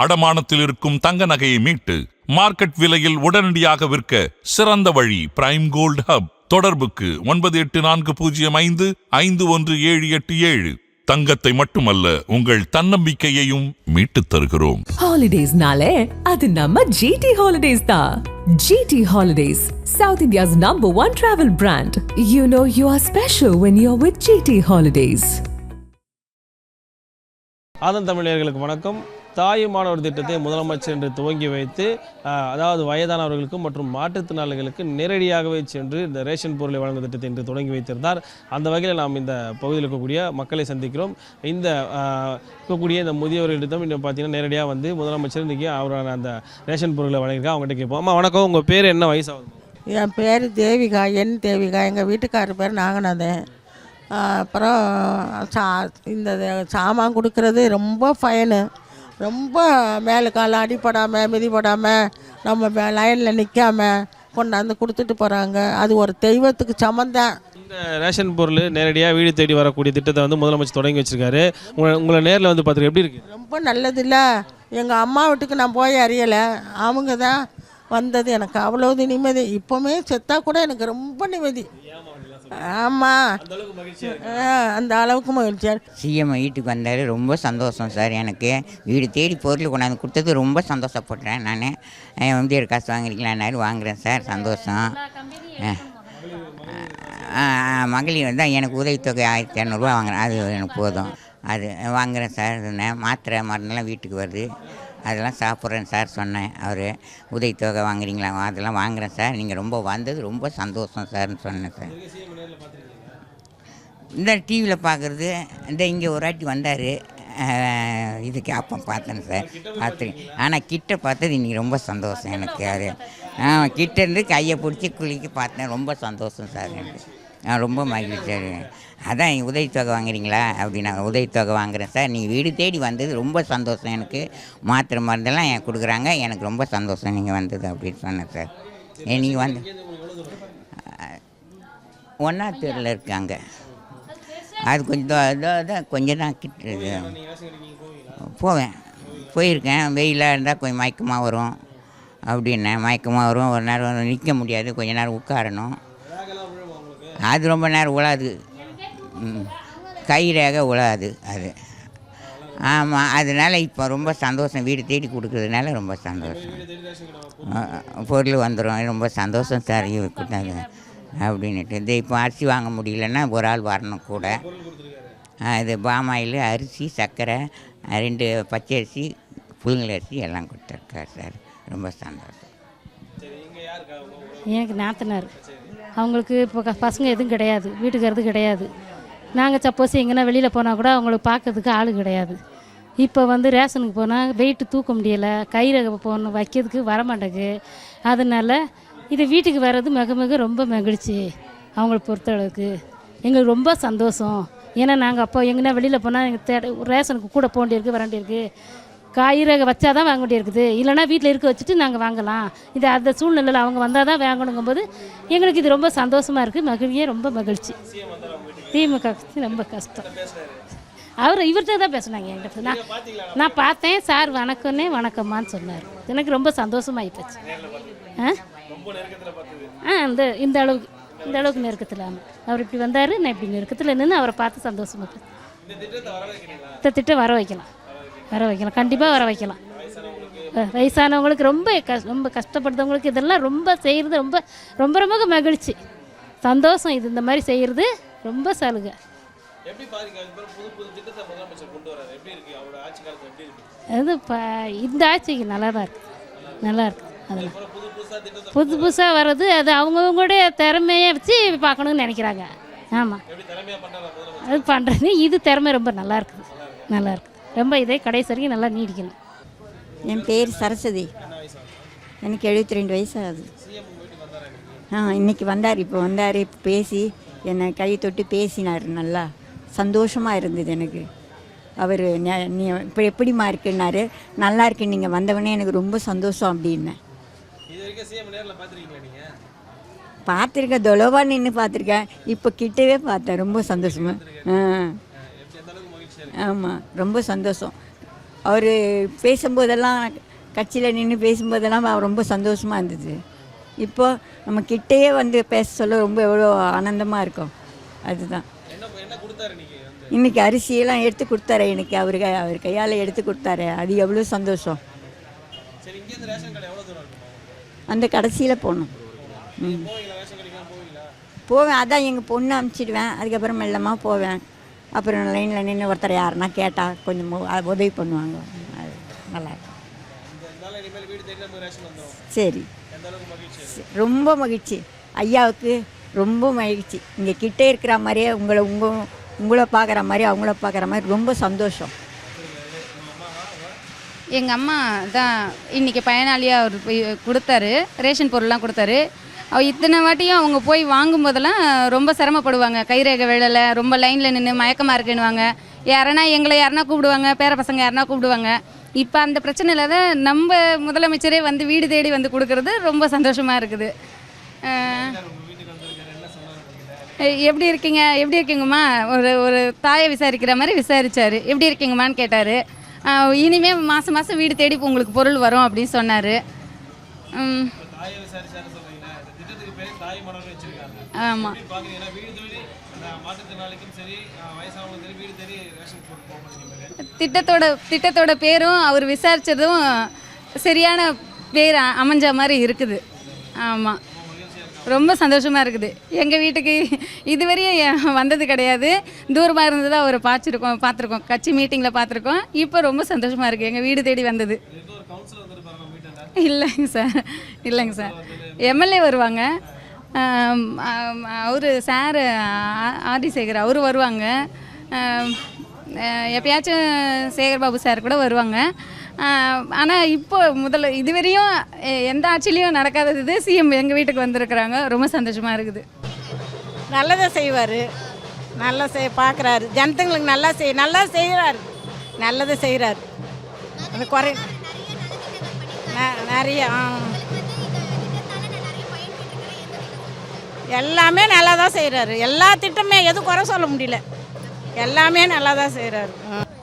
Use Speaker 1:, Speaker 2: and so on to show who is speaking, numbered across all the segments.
Speaker 1: அடமானத்தில் இருக்கும் தங்க நகையை மீட்டு மார்க்கெட் விலையில் உடனடியாக விற்க சிறந்த வழி பிரைம் கோல்ட் ஹப் தொடர்புக்கு ஒன்பது எட்டு நான்கு பூஜ்ஜியம் ஐந்து ஐந்து ஒன்று ஏழு எட்டு ஏழு. தங்கத்தை மட்டுமல்ல உங்கள் தன்னம்பிக்கையையும் மீட்டுத் தருகிறோம்.
Speaker 2: ஹாலிடேஸ்னாலே அது நம்ம ஜிடி ஹாலிடேஸ் தான் GT holidays south India's number one travel brand you know you are special when you are with GT holidays
Speaker 3: Aadhan தமிழர்களுக்கு வணக்கம். தாயுமானவர் திட்டத்தை முதலமைச்சர் என்று துவங்கி வைத்து அதாவது வயதானவர்களுக்கு மற்றும் மாற்றுத்திறனாளிகளுக்கு நேரடியாகவே சென்று இந்த ரேஷன் பொருளை வழங்கும் திட்டத்தை இன்று தொடங்கி வைத்திருந்தார். அந்த வகையில் நாம் இந்த பகுதியில் இருக்கக்கூடிய மக்களை சந்திக்கிறோம். இந்த இருக்கக்கூடிய இந்த முதியவர்களிடம் இன்னும் பார்த்தீங்கன்னா நேரடியாக வந்து முதலமைச்சர் இன்றைக்கி அவரான அந்த ரேஷன் பொருளை வழங்கியிருக்கா அவங்ககிட்ட கேட்போம். அம்மா வணக்கம். உங்கள் பேர் என்ன? வயசாகுது
Speaker 4: என் பேர் தேவிகா என் தேவிகா. எங்கள் வீட்டுக்காரர் பேர் நாகநாதன். அப்புறம் சா இந்த சாமான் கொடுக்கறது ரொம்ப ஃபைனு ரொம்ப மேலே கால அடிப்படாமல் மிதிப்படாமல் நம்ம லைனில் நிற்காம கொண்டாந்து கொடுத்துட்டு போகிறாங்க அது ஒரு தெய்வத்துக்கு சமந்தான்
Speaker 3: இந்த ரேஷன் பொருள் நேரடியாக வீடு தேடி வரக்கூடிய திட்டத்தை வந்து முதலமைச்சர் தொடங்கி வச்சிருக்காரு. உங்களை உங்களை நேரில் வந்து பார்த்துட்டு எப்படி இருக்கு?
Speaker 4: ரொம்ப நல்லதில்ல. எங்கள் அம்மா வீட்டுக்கு நான் போய் அறியலை. அவங்க தான் வந்தது எனக்கு அவ்வளோது நிம்மதி. இப்போவுமே செத்தா கூட எனக்கு ரொம்ப நிம்மதி. ஆமாம் அந்த அளவுக்கு மகிழ்ச்சியா இருக்கு.
Speaker 5: சிஎம் வீட்டுக்கு வந்தார் ரொம்ப சந்தோஷம் சார் எனக்கு. வீடு தேடி பொருள் கொண்டாந்து கொடுத்தது ரொம்ப சந்தோஷப்படுறேன் நான். எம்ஜிஆர் காசு வாங்குறீங்களான்னாரு வாங்குறேன் சார் சந்தோஷம். மகளிர் வந்து எனக்கு உதவித்தொகை ஆயிரத்தி இரநூறுவா வாங்குறேன். அது எனக்கு போதும். அது வாங்குறேன் சார் மாத்திரை மருந்தெல்லாம் வீட்டுக்கு வருது. அதெல்லாம் சாப்பிட்றேன் சார் சொன்னேன். அவர் உதவித்தொகை வாங்குறீங்களா? அதெல்லாம் வாங்குகிறேன் சார். நீங்கள் ரொம்ப வந்தது ரொம்ப சந்தோஷம் சார்னு சொன்னேன் சார். இந்த டிவியில் பார்க்குறது இந்த இங்கே ஒரு வாட்டி வந்தார். இதுக்கு அப்போ பார்த்தேன் சார். பார்த்துருக்கேன் ஆனால் கிட்ட பார்த்தது இன்றைக்கி ரொம்ப சந்தோஷம் எனக்கு. அது கிட்டேருந்து கையை பிடிச்சி குளிக்க பார்த்தேன். ரொம்ப சந்தோஷம் சார் எனக்கு. ஆ, ரொம்ப மகிழ்ச்சி அதான் உதவித்தொகை வாங்குறீங்களா? அப்படின்னா உதவித்தொகை வாங்குறேன் சார். நீங்கள் வீடு தேடி வந்தது ரொம்ப சந்தோஷம் எனக்கு. மாத்திரை மருந்தெல்லாம் என் கொடுக்குறாங்க. எனக்கு ரொம்ப சந்தோஷம் நீங்கள் வந்தது அப்படின்னு சொன்னேன் சார். நீங்கள் வந்து ஒன்றா தெருவில் இருக்காங்க. அது கொஞ்சம் தான் கொஞ்சம் தான் கிட்ட போவேன். போயிருக்கேன். வெயிலாக இருந்தால் கொஞ்சம் மயக்கமாக வரும். அப்படின்னேன். மயக்கமாக வரும். ஒரு நேரம் நிற்க முடியாது. கொஞ்ச நேரம் உட்காரணும். அது ரொம்ப நேரம் உழாது. கை ரேக உழாது அது. ஆமாம் அதனால் இப்போ ரொம்ப சந்தோஷம். வீடு தேடி கொடுக்குறதுனால ரொம்ப சந்தோஷம். பொருள் வந்துடும் ரொம்ப சந்தோஷம் சார். கொடுத்தாங்க அப்படின்னுட்டு. இந்த இப்போ அரிசி வாங்க முடியலன்னா ஒரு ஆள் வரணும் கூட. இது பாமாயில் அரிசி சர்க்கரை ரெண்டு பச்சை அரிசி புழுங்கல் அரிசி எல்லாம் கொடுத்துருக்கார் சார். ரொம்ப சந்தோஷம்.
Speaker 6: எனக்கு நாத்தனார். அவங்களுக்கு இப்போ க- பசங்க எதுவும் கிடையாது வீட்டுக்காரது கிடையாது. நாங்கள் சப்போஸ் எங்கன்னா வெளியில் போனால் கூட அவங்களுக்கு பார்க்கறதுக்கு ஆள் கிடையாது. இப்போ வந்து ரேஷனுக்கு போனால் வெயிட்டு தூக்க முடியலை கயிறு போகணும் வைக்கிறதுக்கு வர மாட்டேங்குது அதனால இது வீட்டுக்கு வர்றது மிக மிக ரொம்ப மகிழ்ச்சி அவங்கள பொறுத்தளவுக்கு. எங்களுக்கு ரொம்ப சந்தோஷம். ஏன்னா நாங்கள் அப்போ எங்கன்னா வெளியில் போனால் எங்கள் தேட ரேஷனுக்கு கூட போண்டியிருக்கு வேண்டியிருக்கு வர காய்கறி வச்சா தான் வாங்க வேண்டியிருக்குது இல்லைன்னா வீட்டில் இருக்க வச்சுட்டு நாங்கள் வாங்கலாம். இது அந்த சூழ்நிலையில் அவங்க வந்தால் தான் வாங்கணுங்கும்போது எங்களுக்கு இது ரொம்ப சந்தோஷமாக இருக்குது மகிழ்ச்சியே ரொம்ப மகிழ்ச்சி. திமுக ரொம்ப கஷ்டம். அவர் இவர்கிட்ட தான் பேசுனாங்க என்கிட்ட. நான் நான் பார்த்தேன். சார் வணக்கம்னே வணக்கம்மான்னு சொன்னார். எனக்கு ரொம்ப சந்தோஷமாகி போச்சு. ஆ? ஆ இந்த இந்த அளவுக்கு இந்த அளவுக்கு நெருக்கத்தில் அவர் இப்படி வந்தார் நான் இப்படி நெருக்கத்தில் நின்று அவரை பார்த்து சந்தோஷமா இந்த திட்டம் வர வைக்கலாம். வர வைக்கலாம். கண்டிப்பாக வர வைக்கலாம். வயசானவங்களுக்கு ரொம்ப கஷ் ரொம்ப கஷ்டப்படுறவங்களுக்கு இதெல்லாம் ரொம்ப செய்கிறது ரொம்ப ரொம்ப ரொம்ப மகிழ்ச்சி. சந்தோஷம் இது. இந்த மாதிரி செய்கிறது ரொம்ப சலுகை. அது ப இந்த ஆட்சிக்கு நல்லா தான் இருக்குது நல்லா இருக்குது அதெல்லாம்
Speaker 3: புது புதுசாக
Speaker 6: வர்றது அது அவங்கவுங்களுடைய திறமையை வச்சு பார்க்கணுன்னு நினைக்கிறாங்க. ஆமாம் அது பண்ணுறது இது திறமை ரொம்ப நல்லா இருக்குது. நல்லா இருக்குது ரொம்ப இதே கடைசி வரைக்கும் நல்லா நீடிக்கணும்.
Speaker 7: என் பேர் சரஸ்வதி. எனக்கு எழுபத்தி ரெண்டு வயசு ஆகுது ஆ இன்னைக்கு வந்தார் இப்போ வந்தார் இப்போ பேசி என்னை கை தொட்டு பேசினார் நல்லா. சந்தோஷமாக இருந்தது எனக்கு. அவர் நீ இப்போ எப்படிம்மா இருக்குன்னாரு நல்லா இருக்கு நீங்கள் வந்தவொடனே எனக்கு ரொம்ப சந்தோஷம் அப்படின்னேன். பார்த்துருக்கேன் தொலைவா நின்று பார்த்துருக்கேன் இப்போ கிட்டவே பார்த்தேன் ரொம்ப சந்தோஷமாக ஆ. ஆமாம் ரொம்ப சந்தோஷம். அவர் பேசும்போதெல்லாம் கட்சியில் நின்று பேசும்போதெல்லாம் ரொம்ப சந்தோஷமாக இருந்தது. இப்போ நம்ம கிட்டேயே வந்து பேச சொல்ல ரொம்ப எவ்வளோ ஆனந்தமாக இருக்கும். அதுதான். இன்னைக்கு அரிசியெல்லாம் எடுத்து கொடுத்தாரு எனக்கு அவர் கை அவர் கையால் எடுத்து கொடுத்தாரு. அது எவ்வளோ சந்தோஷம். அந்த கடைசியில் போகணும். ம். போவேன். அதான் எங்கள் பொண்ணு அனுப்பிச்சிடுவேன் அதுக்கப்புறம் மெல்லமாக போவேன். அப்புறம் லைனில் நின்று ஒருத்தர் யாருன்னா கேட்டால் கொஞ்சம் உதவி பண்ணுவாங்க. அது நல்லா இருக்கும். சரி. ரொம்ப மகிழ்ச்சி. ஐயாவுக்கு ரொம்ப மகிழ்ச்சி. இங்கே கிட்டே இருக்கிற மாதிரியே உங்களை உங்கள் உங்களை பார்க்குற மாதிரி அவங்கள பார்க்குற மாதிரி ரொம்ப சந்தோஷம்.
Speaker 8: எங்கள் அம்மா தான் இன்றைக்கி பயனாளியாக அவர் போய் கொடுத்தாரு. ரேஷன் பொருள்லாம் கொடுத்தாரு. அவ இத்தனை வாட்டியும் அவங்க போய் வாங்கும்போதெல்லாம் ரொம்ப சிரமப்படுவாங்க. கைரேகை விழலை ரொம்ப லைனில் நின்று மயக்கமாக இருக்குன்னுவாங்க. யாரனா எங்களை யாருனா கூப்பிடுவாங்க பேர பசங்க யாருனா கூப்பிடுவாங்க. இப்போ அந்த பிரச்சனையில் தான் நம்ம முதலமைச்சரே வந்து வீடு தேடி வந்து கொடுக்கறது ரொம்ப சந்தோஷமாக இருக்குது. எப்படி இருக்கீங்க? எப்படி இருக்கீங்கம்மா? ஒரு ஒரு தாயை விசாரிக்கிற மாதிரி விசாரித்தார் எப்படி இருக்கீங்கம்மான்னு கேட்டார். இனிமேல் மாதம் மாதம் வீடு தேடி உங்களுக்கு பொருள் வரும் அப்படின்னு சொன்னார்
Speaker 3: தாயை விசாரிச்சாரு சொல்றீங்களா இந்த திட்டத்துக்கு பேர் தாய் மனோர் வச்சிருக்காங்க
Speaker 8: ஆமாம் திட்டத்தோட திட்டத்தோட பேரும் அவர் விசாரித்ததும் சரியான பேர் அமைஞ்ச மாதிரி இருக்குது. ஆமாம் ரொம்ப சந்தோஷமாக இருக்குது. எங்கள் வீட்டுக்கு இதுவரையும் வந்தது கிடையாது. தூரமாக இருந்தது அவரை பார்த்துருக்கோம் பார்த்துருக்கோம். கட்சி மீட்டிங்கில் பார்த்துருக்கோம். இப்போ ரொம்ப சந்தோஷமாக இருக்குது எங்கள் வீடு தேடி வந்தது. இல்லைங்க சார். இல்லைங்க சார். எம்எல்ஏ வருவாங்க. அவர் சார் ஆர்டி சேகர் அவர் வருவாங்க. எப்பயாச்சும் சேகர் பாபு சார் கூட வருவாங்க. ஆனால் இப்போ முதல்ல இதுவரையும் எ- எந்த ஆட்சிலையும் நடக்காதது இது. சிஎம் எங்கள் வீட்டுக்கு வந்திருக்கிறாங்க. ரொம்ப சந்தோஷமாக இருக்குது.
Speaker 9: நல்லதை செய்வார். நல்லா செய் பார்க்குறாரு ஜனத்துங்களுக்கு நல்லா செய் நல்லா செய்கிறாரு நல்லதை செய்கிறாரு அது குறை நிறைய ஆ. எல்லாமே நல்லா தான் செய்கிறாரு எல்லா திட்டமே எதுவும் குறை சொல்ல முடியல. எல்லாமே நல்லா தான் செய்கிறாரு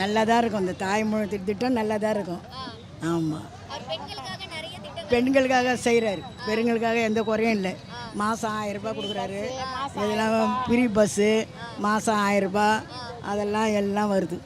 Speaker 10: நல்லா தான் இருக்கும் இந்த தாய்மொழி திட்டம் நல்லா தான் இருக்கும் ஆமாம் பெண்களுக்காக செய்கிறாரு பெண்களுக்காக எந்த குறையும் இல்லை. மாதம் ஆயிரரூபா கொடுக்குறாரு. இதெல்லாம் ஃப்ரீ பஸ்ஸு மாதம் ஆயிரரூபா அதெல்லாம் எல்லாம் வருது.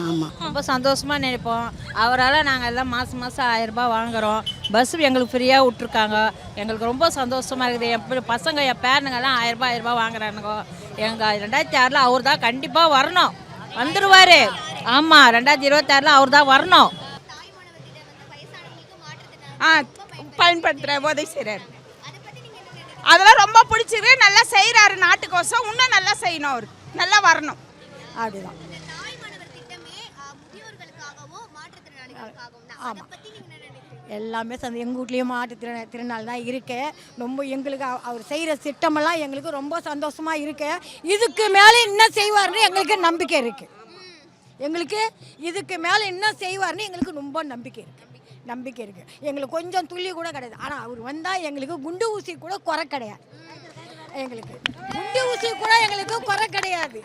Speaker 10: ஆமாம்
Speaker 9: ரொம்ப சந்தோஷமாக நினைப்போம். அவரால் நாங்கள் எல்லாம் மாதம் மாதம் ஆயிரரூபா வாங்குகிறோம் பஸ்ஸு எங்களுக்கு ஃப்ரீயாக விட்ருக்காங்க எங்களுக்கு ரொம்ப சந்தோஷமாக இருக்குது. என் பசங்க என் பேரனுங்கெல்லாம் ஆயிரரூபா ஆயிரரூபா வாங்குறானுங்க. எங்கள் ரெண்டாயிரத்தி ஆறில் அவர் தான் கண்டிப்பாக வரணும். வந்துடுவார் ஆமாம் ரெண்டாயிரத்தி இருபத்தாறில் அவர் தான் வரணும்.
Speaker 11: ஆ பயன்படுத்துகிற உதவி செய்கிறாரு அதெல்லாம் ரொம்ப பிடிச்சிருக்கு நல்லா செய்கிறாரு நாட்டுக்கோசம். இன்னும் நல்லா செய்யணும் அவர். நல்லா வரணும்.
Speaker 10: அப்படிதான்
Speaker 12: ஆமாம்
Speaker 10: எல்லாமே சந்த எங்கள் வீட்லேயும் மாற்றுத்திறன திருநாள் தான் இருக்கு. ரொம்ப எங்களுக்கு அவ- அவர் செய்கிற திட்டமெல்லாம் எங்களுக்கு ரொம்ப சந்தோஷமாக இருக்கு. இதுக்கு மேலே இன்னும் செய்வார்னு எங்களுக்கு நம்பிக்கை இருக்குது எங்களுக்கு இதுக்கு மேலே இன்னும் செய்வார்னு எங்களுக்கு ரொம்ப நம்பிக்கை இருக்குது நம்பிக்கை இருக்குது எங்களுக்கு கொஞ்சம் துள்ளி கூட கிடையாது. ஆனால் அவர் வந்தால் எங்களுக்கு குண்டு ஊசி கூட குறை கிடையாது. எங்களுக்கு குண்டு ஊசி கூட எங்களுக்கு குறை கிடையாது.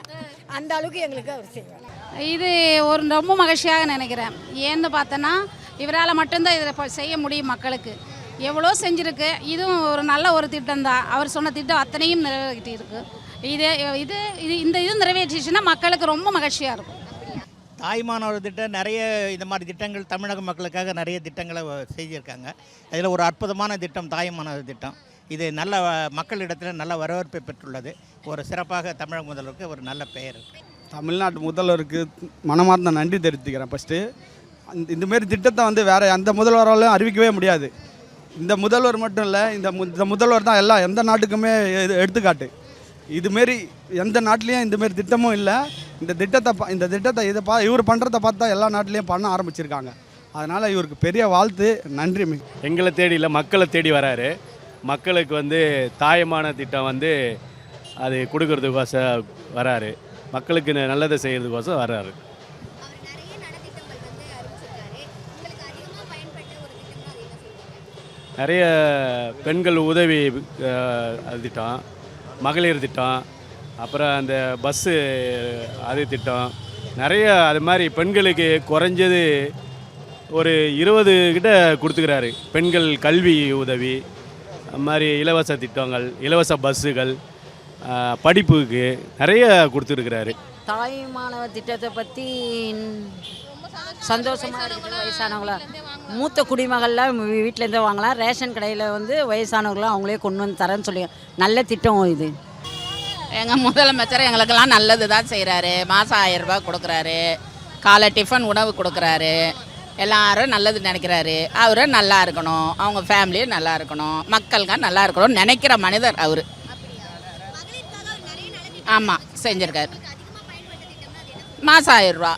Speaker 10: அந்த அளவுக்கு எங்களுக்கு அவர் செய்வார்.
Speaker 8: இது ஒரு ரொம்ப மகிழ்ச்சியாக நினைக்கிறேன். ஏன்னு பார்த்தோன்னா இவரால் மட்டும்தான் இதை இப்போ செய்ய முடியும் மக்களுக்கு. எவ்வளோ செஞ்சுருக்கு இதுவும் ஒரு நல்ல ஒரு திட்டம் தான் அவர் சொன்ன திட்டம் அத்தனையும் நிறைவேற்றி இருக்கு இது இது இது இந்த இது நிறைவேற்றிச்சுன்னா மக்களுக்கு ரொம்ப மகிழ்ச்சியாக இருக்கும்.
Speaker 13: தாய்மானவர் திட்டம் நிறைய இந்த மாதிரி திட்டங்கள் தமிழக மக்களுக்காக நிறைய திட்டங்களை செய்திருக்காங்க இதில் ஒரு அற்புதமான திட்டம் தாய்மானவர் திட்டம். இது நல்ல மக்களிடத்தில் நல்ல வரவேற்பை பெற்றுள்ளது. ஒரு சிறப்பாக தமிழக முதல்வருக்கு ஒரு நல்ல பெயர் இருக்கு.
Speaker 14: தமிழ்நாட்டு முதல்வருக்கு மனமார்ந்த நன்றி தெரிவித்துக்கிறேன் ஃபஸ்ட்டு அந்த இந்தமாரி திட்டத்தை வந்து வேறு எந்த முதல்வராலும் அறிவிக்கவே முடியாது. இந்த முதல்வர் மட்டும் இல்லை இந்த மு- இந்த முதல்வர் தான் எல்லாம் எந்த நாட்டுக்குமே எது- எடுத்துக்காட்டு. இதுமாரி எந்த நாட்டிலையும் இந்தமாரி திட்டமும் இல்லை. இந்த திட்டத்தை பா- இந்த திட்டத்தை இதை பா இவர் பண்ணுறத பார்த்தா எல்லா நாட்டிலையும் பண்ண ஆரம்பிச்சிருக்காங்க. அதனால் இவருக்கு பெரிய வாழ்த்து நன்றி மி
Speaker 15: எங்களை தேடி இல்லை மக்களை தேடி வராரு. மக்களுக்கு வந்து தாயமான திட்டம் வந்து அது கொடுக்கறதுக்கோசம் வராரு. மக்களுக்கு நல்லதை செய்கிறதுக்கோசம் வராரு. நிறைய பெண்கள் உதவி அது திட்டம் மகளிர் திட்டம் அப்புறம் அந்த பஸ்ஸு அது திட்டம். நிறைய அது மாதிரி பெண்களுக்கு குறைஞ்சது ஒரு இருபது கிட்ட கொடுத்துக்கிறாரு. பெண்கள் கல்வி உதவி அது மாதிரி இலவச திட்டங்கள் இலவச பஸ்ஸுகள் படிப்புக்கு நிறைய கொடுத்துருக்கிறாரு.
Speaker 9: தாய் மாணவர் திட்டத்தை பற்றி சந்தோஷமாக இருக்குது வயசானவங்களா? மூத்த குடிமகள்லாம் வீட்டிலேருந்து வாங்கலாம். ரேஷன் கடையில் வந்து வயசானவங்களாம் அவங்களே கொண்டு வந்து தரேன்னு சொல்லி நல்ல திட்டம் இது.
Speaker 11: எங்கள் முதலமைச்சர் எங்களுக்கெல்லாம் நல்லது தான் செய்கிறாரு மாதம் ஆயிரம் கொடுக்குறாரு. காலை டிஃபன் உணவு கொடுக்குறாரு. எல்லாரும் நல்லது நினைக்கிறாரு. அவரும் நல்லா இருக்கணும். அவங்க ஃபேமிலியும் நல்லா இருக்கணும். மக்களுங்க நல்லா இருக்கணும்னு நினைக்கிற மனிதர் அவர். ஆமாம் செஞ்சுருக்காரு. மாதம் ஆயிரம் ரூபா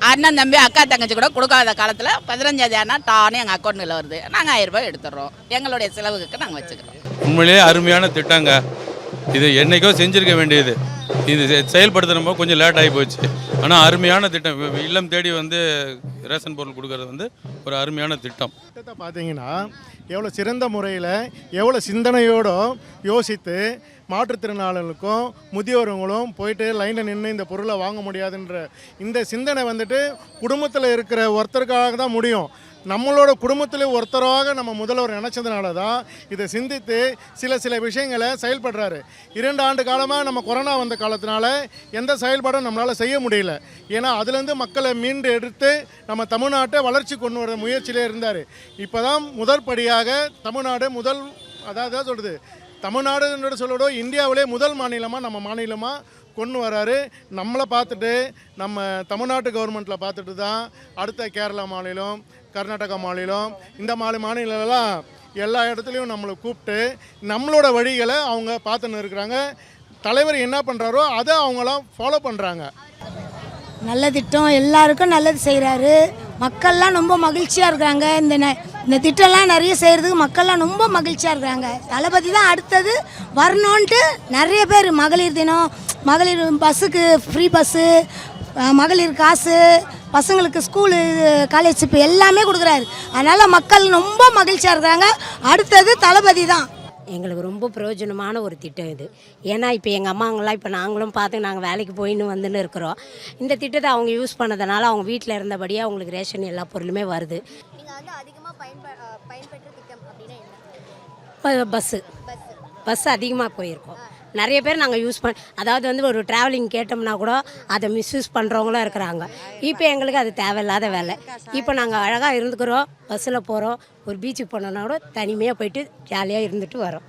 Speaker 11: அண்ணன் தம்பி அக்கா தங்கச்சி கூட கொடுக்காத காலத்தில் பதினஞ்சாவது ஆனால் டான்னு எங்கள் அக்கௌண்ட்டில் வருது. நாங்கள் ஆயிரம் ரூபாய் எடுத்துடுறோம். எங்களுடைய செலவுக்கு நாங்கள் வச்சுக்கிறோம்.
Speaker 12: உண்மையிலேயே அருமையான திட்டங்க. இது என்னைக்கோ செஞ்சிருக்க வேண்டியது. இது செ- செயல்படுத்துறப்போ கொஞ்சம் லேட் ஆகி போச்சு. ஆனால் அருமையான திட்டம். இல்லம் தேடி வந்து ரேஷன் பொருள் கொடுக்கறது வந்து ஒரு அருமையான திட்டம்.
Speaker 16: திட்டத்தை பார்த்தீங்கன்னா எவ்வளோ சிறந்த முறையில் எவ்வளோ சிந்தனையோடு யோசித்து மாற்றுத்திறனாளர்களுக்கும் முதியோர்களும் போயிட்டு லைனில் நின்று இந்த பொருளை வாங்க முடியாதுன்ற இந்த சிந்தனை வந்துட்டு குடும்பத்தில் இருக்கிற ஒருத்தருக்காக தான் முடியும். நம்மளோட குடும்பத்தில் ஒருத்தராக நம்ம முதல்வர் நினச்சதுனால தான் இதை சிந்தித்து சில சில விஷயங்களை செயல்படுறாரு. இரண்டு ஆண்டு காலமாக நம்ம கொரோனா வந்த காலத்தினால எந்த செயல்பாடும் நம்மளால் செய்ய முடியல. ஏன்னா அதுலேருந்து மக்களை மீண்டு எடுத்து நம்ம தமிழ்நாட்டை வளர்ச்சி கொண்டு வர முயற்சியிலே இருந்தார். இப்போ தான் முதற்படியாக தமிழ்நாடு முதல் அதாவது சொல்கிறது தமிழ்நாடுன்ற சொல்லோட இந்தியாவிலே முதல் மாநிலமாக நம்ம மாநிலமாக கொண்டு வராரு. நம்மளை பார்த்துட்டு நம்ம தமிழ்நாட்டு கவர்மெண்ட்டில் பார்த்துட்டு தான் அடுத்த கேரளா மாநிலம் கர்நாடகா மாநிலம் இந்த மாதிரி மாநிலம்லாம் எல்லா இடத்துலையும் நம்மளை கூப்பிட்டு நம்மளோட வழிகளை அவங்க பார்த்துன்னு இருக்கிறாங்க. தலைவர் என்ன பண்ணுறாரோ அதை அவங்களாம் ஃபாலோ பண்ணுறாங்க
Speaker 10: நல்ல திட்டம் எல்லாருக்கும் நல்லது செய்கிறாரு மக்கள்லாம் ரொம்ப மகிழ்ச்சியாக இருக்கிறாங்க. இந்த இந்த திட்டம்லாம் நிறைய செய்கிறதுக்கு மக்கள்லாம் ரொம்ப மகிழ்ச்சியாக இருக்கிறாங்க. தளபதி தான் அடுத்தது வரணுன்ட்டு நிறைய பேர் மகளிர் தினம் மகளிர் பஸ்ஸுக்கு ஃப்ரீ பஸ்ஸு மகளிர் காசு பசங்களுக்கு ஸ்கூலு காலேஜ் இப்போ எல்லாமே கொடுக்குறாரு. அதனால் மக்கள் ரொம்ப மகிழ்ச்சியாக இருக்கிறாங்க. அடுத்தது தளபதி தான்.
Speaker 9: எங்களுக்கு ரொம்ப பிரயோஜனமான ஒரு திட்டம் இது. ஏன்னா இப்போ எங்கள் அம்மாங்களாம் இப்போ நாங்களும் பார்த்து நாங்கள் வேலைக்கு போயின்னு வந்துன்னு இருக்கிறோம். இந்த திட்டத்தை அவங்க யூஸ் பண்ணதுனால அவங்க வீட்டில் இருந்தபடியே அவங்களுக்கு ரேஷன் எல்லா பொருளுமே வருது. இப்போ பஸ்ஸு. பஸ் அதிகமாக போயிருக்கோம். நிறைய பேர் நாங்கள் யூஸ் பண்ண அதாவது வந்து ஒரு ட்ராவலிங் கேட்டோம்னா கூட அதை மிஸ்யூஸ் பண்ணுறவங்களும் இருக்கிறாங்க. இப்போ எங்களுக்கு அது தேவையில்லாத வேலை. இப்போ நாங்கள் அழகாக இருந்துக்கிறோம் பஸ்ஸில் போகிறோம் ஒரு பீச்சுக்கு போனோன்னா கூட தனிமையாக போயிட்டு ஜாலியாக இருந்துட்டு வரோம்.